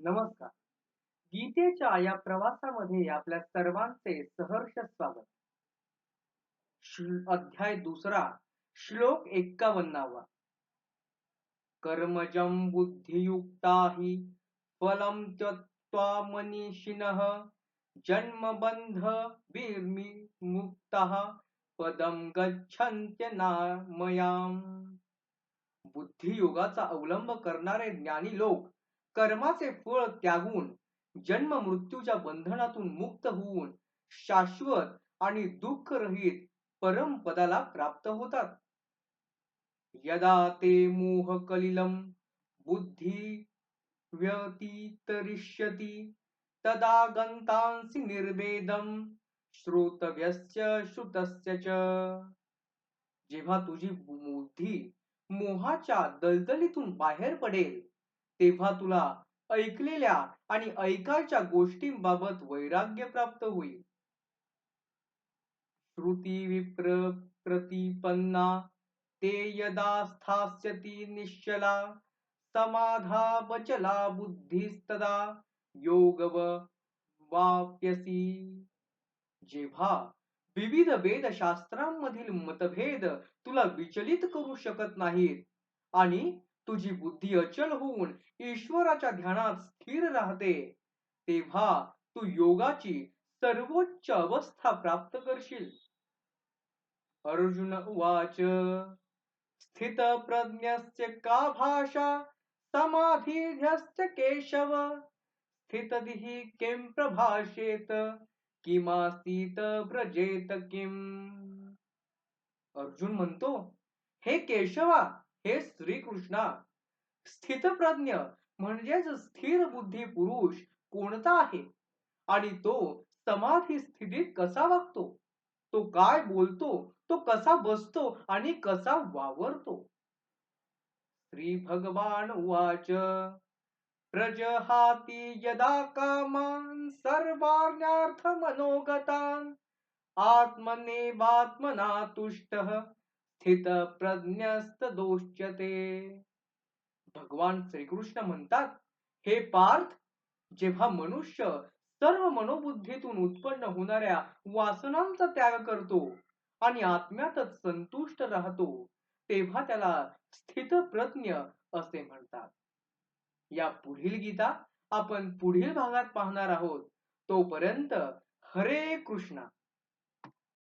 नमस्कार. गीतेच्या या प्रवासामध्ये आपल्या सर्वांचे सहर्ष स्वागत. अध्याय दुसरा श्लोक एक्कावन्नावा. कर्मजं बुद्धियुक्ता हि फलं त्यक्त्वा मनीषिणः जन्मबन्ध पदम गच्छन्त्य नामयाम बुद्धियोगाचा अवलंब करणारे ज्ञानी लोक कर्माचे फळ त्यागून जन्म मृत्यूच्या बंधनातून मुक्त होऊन शाश्वत आणि दुःख रहित परमपदाला प्राप्त होतात. यदा ते मोह कलिलम बुद्धी व्यतीतरिष्यती तदा गंतांसी निर्वेदम श्रोतव्यस्य श्रुतस्य च। जेव्हा तुझी बुद्धी मोहाच्या दलदलीतून बाहेर पडेल तेव्हा तुला ऐकलेल्या आणि ऐकायच्या गोष्टींबाबत वैराग्य प्राप्त होईल. श्रुती विप्र प्रतिपन्ना ते यदा स्थास्यती निश्चला समाधा बचला बुद्धिस्तदा योगव वाप्यसी। जेव्हा विविध वेद शास्त्रांमधील मतभेद तुला विचलित करू शकत नाहीत आणि तुझी बुद्धी अचल होऊन ईश्वराच्या ध्यानात स्थिर राहते तेव्हा तू योगाची सर्वोच्च अवस्था प्राप्त करशील. अर्जुन उवाच स्थित प्रज्ञस्य का भाषा समाधिध्यस्य केशव? स्थितदिः किं प्रभाषेत किमासीत व्रजेत किम? अर्जुन म्हणतो हे केशवा हे श्रीकृष्णा स्थितप्रज्ञ म्हणजेच स्थिर बुद्धी पुरुष कोणता आहे? आणि तो समाधी स्थितीत कसा वागतो? तो काय बोलतो? तो कसा बसतो? आणि कसा वावरतो? श्री भगवान उवाच प्रजहाती यदा कामान सर्वाण्यार्थ मनोगतान आत्मनेवात्मना तुष्ट। स्थित प्रज्ञस्त दोष्यते भगवान श्रीकृष्ण म्हणतात हे पार्थ जेव्हा मनुष्य सर्व मनोबुद्धीतून उत्पन्न होणाऱ्या वासनांचा त्याग करतो आणि आत्म्यातच संतुष्ट राहतो तेव्हा त्याला स्थितप्रज्ञ असे म्हणतात. या पुढील गीता आपण पुढील भागात पाहणार आहोत. तोपर्यंत हरे कृष्णा.